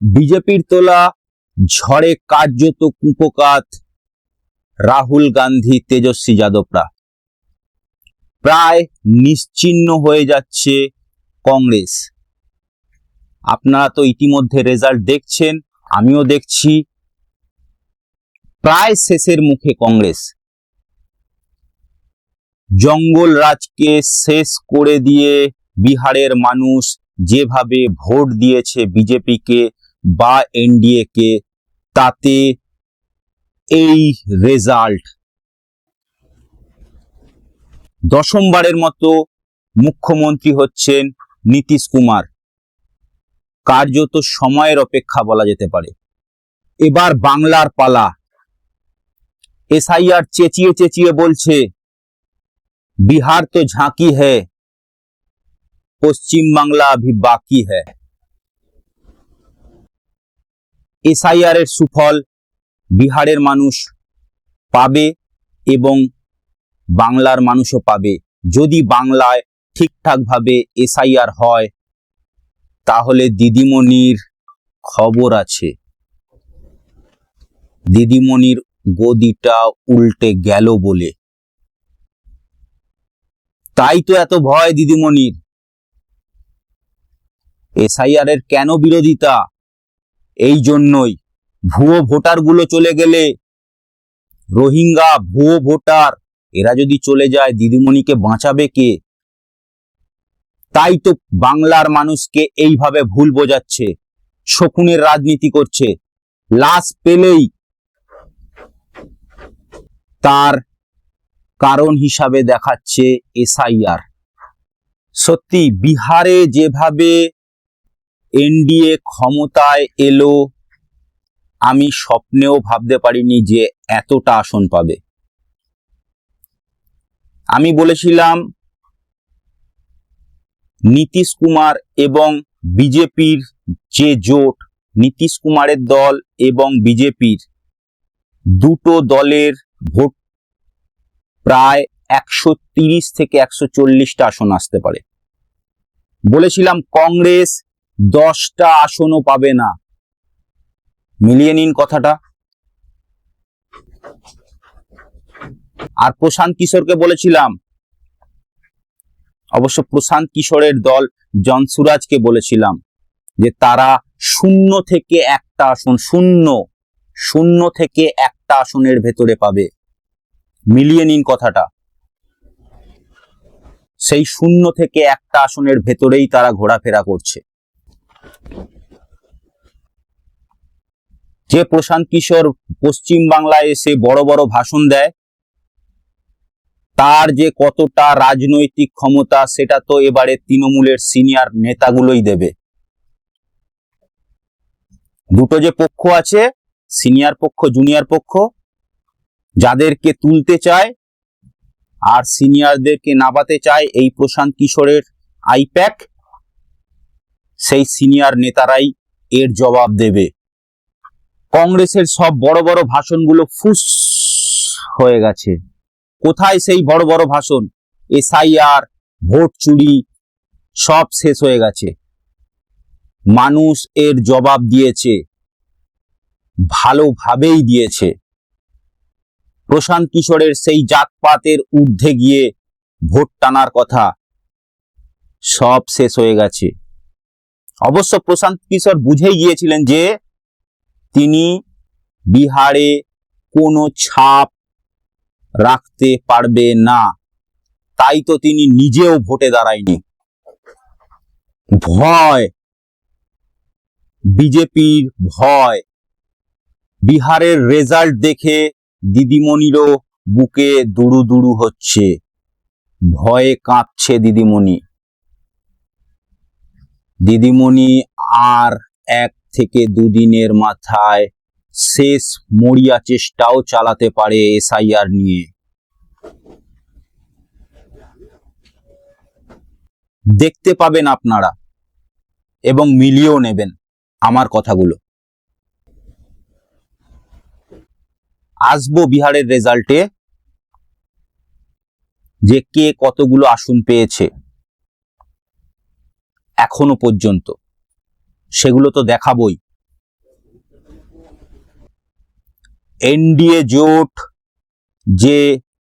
বিজেপির তোলা ঝড়ে কার্যত কুপকাত রাহুল গান্ধী, তেজস্বী যাদবরা। প্রায় নিশ্চিহ্ন হয়ে যাচ্ছে কংগ্রেস। আপনারা তো ইতিমধ্যে রেজাল্ট দেখছেন, আমিও দেখছি। প্রায় শেষের মুখে কংগ্রেস। জঙ্গল রাজকে শেষ করে দিয়ে বিহারের মানুষ যেভাবে ভোট দিয়েছে বিজেপিকে বা এনডিএ কে, তাতে এই রেজাল্ট দশমবারের মতো মুখ্যমন্ত্রী হচ্ছেন নীতিশ কুমার। কার্যত সময়ের অপেক্ষা বলা যেতে পারে। এবার বাংলার পালা। এসআইআর চেঁচিয়ে চেঁচিয়ে বলছে, বিহার তো ঝাঁকি হ্যাঁ পশ্চিম বাংলা বাকি হ্যাঁ এসআইআর সুফল বিহারের মানুষ পাবে এবং বাংলার মানুষও পাবে। যদি বাংলায় ঠিকঠাকভাবে এসআইআর হয়, তাহলে দিদিমণির খবর আছে। দিদিমণির গদিটা উল্টে গেল বলে। তাই তো এত ভয় দিদিমণির। এসআইআর এর কেন বিরোধিতা? এই জন্যই ভুয়ো ভোটারগুলো চলে গেলে রোহিঙ্গা ভুয়ো ভোটার, এরা যদি চলে যায় দিদিমণিকে বাঁচাবে কে? তাই তো বাংলার মানুষকে এইভাবে ভুল বোঝাচ্ছে, শকুনের রাজনীতি করছে। লাশ পেলেই তার কারণ হিসাবে দেখাচ্ছে এসআইআর। সত্যি বিহারে যেভাবে এনডিএ ক্ষমতায় এলো, আমি স্বপ্নেও ভাবতে পারিনি যে এতটা আসন পাবে। আমি বলেছিলাম, নীতিশ কুমার এবং বিজেপির যে জোট, নীতিশ কুমারের দল এবং বিজেপির দুটো দলের ভোট প্রায় একশো থেকে একশো আসন আসতে পারে। বলেছিলাম, কংগ্রেস দশটা আসনও পাবে না। মিলিয়ে নিন কথাটা। আর প্রশান্ত কিশোরকে বলেছিলাম, অবশ্য প্রশান্ত কিশোরের দল জনসুরাজকে বলেছিলাম, যে তারা শূন্য থেকে একটা আসন, শূন্য শূন্য থেকে একটা আসনের ভেতরে পাবে। মিলিয়ে নিন কথাটা। সেই শূন্য থেকে একটা আসনের ভেতরেই তারা ঘোরাফেরা করছে। যে প্রশান্ত কিশোর পশ্চিম বাংলায় এসে বড় বড় ভাষণ দেয়, তার যে কতটা রাজনৈতিক ক্ষমতা, সেটা তো এবারে তৃণমূলের সিনিয়র নেতাগুলোই দেবে। দুটো যে পক্ষ আছে, সিনিয়র পক্ষ, জুনিয়র পক্ষ, যাদেরকে তুলতে চায় আর সিনিয়রদেরকে নাবাতে চায় এই প্রশান্ত কিশোরের আইপ্যাক। সেই সিনিয়র নেতারাই এর জবাব দেবে। কংগ্রেসের সব বড় বড় ভাষণগুলো ফুস হয়ে গেছে। কোথায় সেই বড় বড় ভাষণ? এসআইআর, ভোট চুরি, সব শেষ হয়ে গেছে। মানুষ এর জবাব দিয়েছে। ভালোভাবেই দিয়েছে। প্রশান্ত কিশোরের সেই জাতপাতের ঊর্ধ্বে গিয়ে ভোট টানার কথা সব শেষ হয়ে গেছে। অবশ্য প্রশান্ত কিশোর বুঝেই গিয়েছিলেন যে তিনি বিহারে কোনো ছাপ রাখতে পারবে না। তাই তো তিনি নিজেও ভোটে দাঁড়ায়নি। ভয়। বিজেপির ভয়। বিহারের রেজাল্ট দেখে দিদিমণিরও বুকে দুরু দুরু হচ্ছে। ভয়ে কাঁপছে দিদিমণি। দিদিমণি আর এক থেকে দুদিনের মাথায় শেষ মরিয়া চেষ্টাও চালাতে পারে এসআইআর নিয়ে। দেখতে পাবেন আপনারা এবং মিলিয়েও নেবেন আমার কথাগুলো। আসব বিহারের রেজাল্টে যে কে কতগুলো আসন পেয়েছে। এখনও পর্যন্ত। সেগুলো তো দেখাবই। এনডিএ জোট যে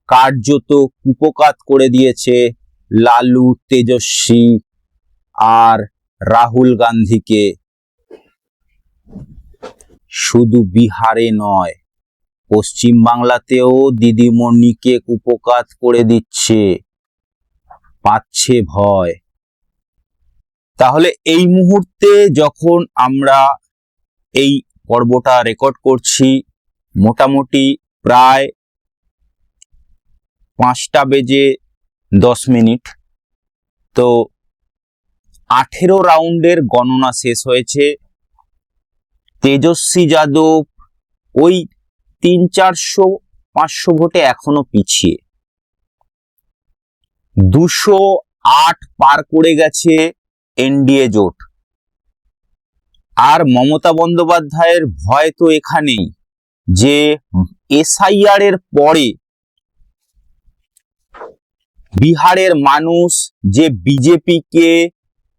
কার্যত কুপকাত করে দিয়েছে লালু, তেজস্বী আর রাহুল গান্ধীকে, শুধু বিহারে নয় পশ্চিম বাংলাতেও দিদিমণিকে কুপকাত করে দিচ্ছে। পাচ্ছে ভয়। তাহলে এই মুহূর্তে যখন আমরা এই পর্বটা রেকর্ড করছি, মোটামুটি প্রায় পাঁচটা বেজে দশ মিনিট, তো আঠেরো রাউন্ডের গণনা শেষ হয়েছে। তেজস্বী যাদব ওই তিন, চারশো, পাঁচশো ভোটে এখনও পিছিয়ে। দুশো আট পার করে গেছে। এনডিএ জোট। আর মমতা বন্দ্যোপাধ্যায়ের ভয় তো এখানেই যে এসআইআর এর পরে বিহারের মানুষ যে বিজেপিকে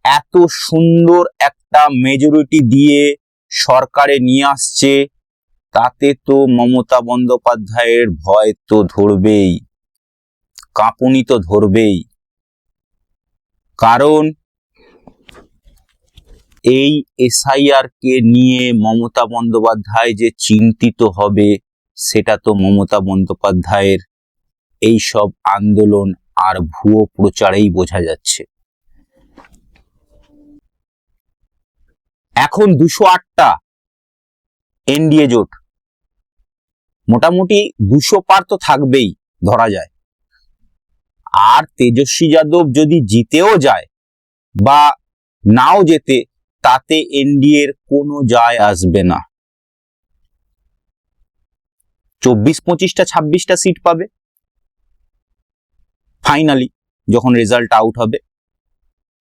এত সুন্দর একটা মেজরিটি দিয়ে সরকারে নিয়ে আসছে, তাতে তো মমতা বন্দ্যোপাধ্যায়ের ভয় তো ধরবেই, কাঁপুনি তো ধরবেই। কারণ এই এসআইআর কে নিয়ে মমতা বন্দ্যোপাধ্যায় যে চিন্তিত হবে, সেটা তো মমতা বন্দ্যোপাধ্যায়ের এই সব আন্দোলন আর ভুয়ো প্রচারেই বোঝা যাচ্ছে। এখন দুশো আটটা এনডিএ জোট। মোটামুটি দুশো পার তো থাকবেই, ধরা যায়। আর তেজস্বী যাদব যদি জিতেও যায় বা নাও যেতে তাতে এনডিএর কোনো যায় আসবে না। চব্বিশ, পঁচিশটা, ছাব্বিশটা সিট পাবে। ফাইনালি যখন রেজাল্ট আউট হবে,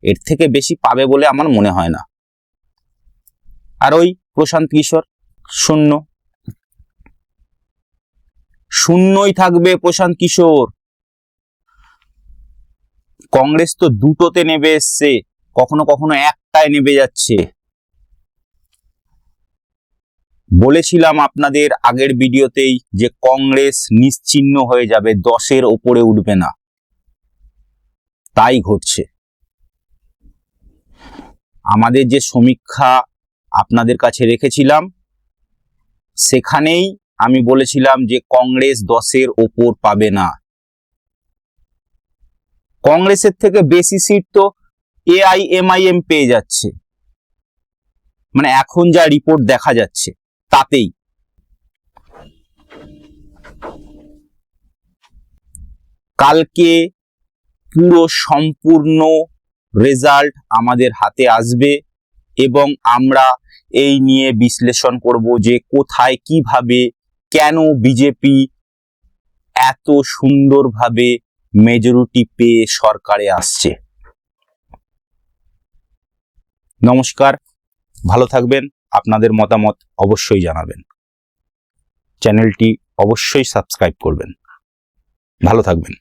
এর থেকে বেশি পাবে বলে আমার মনে হয় না। আর ওই প্রশান্ত কিশোর, শূন্য। শূন্যই থাকবে প্রশান্ত কিশোর। কংগ্রেস তো দুটোতে নেবে এসছে। কখনো কখনো একটায় নেবে যাচ্ছে। বলেছিলাম আপনাদের আগের ভিডিওতেই যে কংগ্রেস নিশ্চিহ্ন হয়ে যাবে, দশের ওপরে উঠবে না। তাই ঘটছে। আমাদের যে সমীক্ষা আপনাদের কাছে রেখেছিলাম, সেখানেই আমি বলেছিলাম যে কংগ্রেস দশের ওপর পাবে না। কংগ্রেসের থেকে বেশি সিট তো এআইএমআইএম পেয়ে যাচ্ছে। মানে এখন যা রিপোর্ট দেখা যাচ্ছে, তাতেই। কালকে পুরো সম্পূর্ণ রেজাল্ট আমাদের হাতে আসবে এবং আমরা এই নিয়ে বিশ্লেষণ করব যে কোথায়, কীভাবে, কেন বিজেপি এত সুন্দরভাবে মেজরিটি পেয়ে সরকারে আসছে। নমস্কার ভালো থাকবেন আপনাদের মতামত অবশ্যই জানাবেন। চ্যানেলটি অবশ্যই সাবস্ক্রাইব করবেন। ভালো থাকবেন।